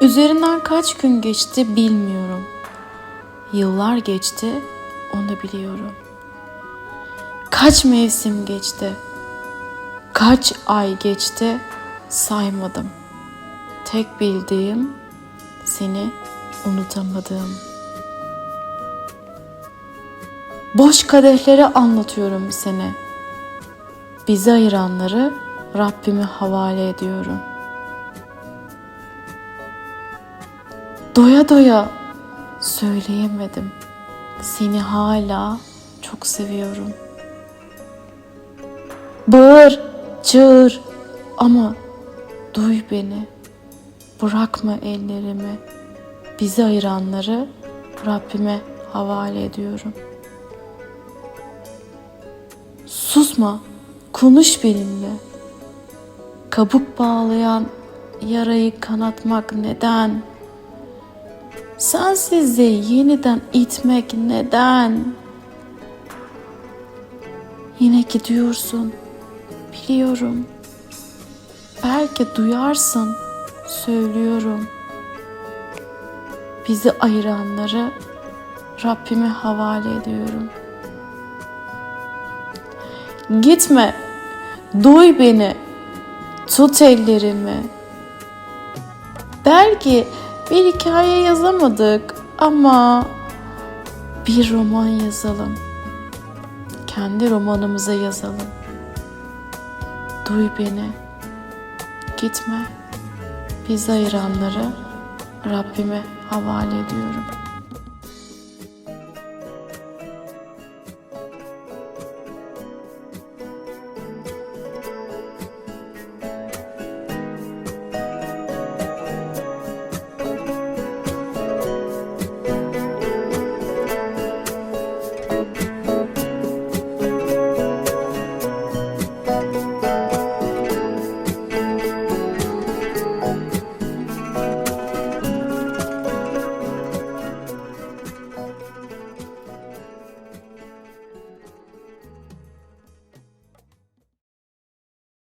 Üzerinden kaç gün geçti bilmiyorum. Yıllar geçti onu biliyorum. Kaç mevsim geçti. Kaç ay geçti saymadım. Tek bildiğim seni unutamadım. Boş kadehlere anlatıyorum seni. Bizi ayıranları Rabbime havale ediyorum. Doya doya söyleyemedim. Seni hala çok seviyorum. Bağır, çağır ama duy beni. Bırakma ellerimi. Bizi ayıranları Rabbime havale ediyorum. Susma, konuş benimle. Kabuk bağlayan yarayı kanatmak neden? Sensizliği yeniden itmek neden? Yine gidiyorsun. Biliyorum. Belki duyarsın. Söylüyorum. Bizi ayıranları Rabbime havale ediyorum. Gitme. Duy beni. Tut ellerimi. Belki bir hikaye yazamadık ama bir roman yazalım. Kendi romanımıza yazalım. Duy beni. Gitme. Bizi ayıranları Rabbime havale ediyorum.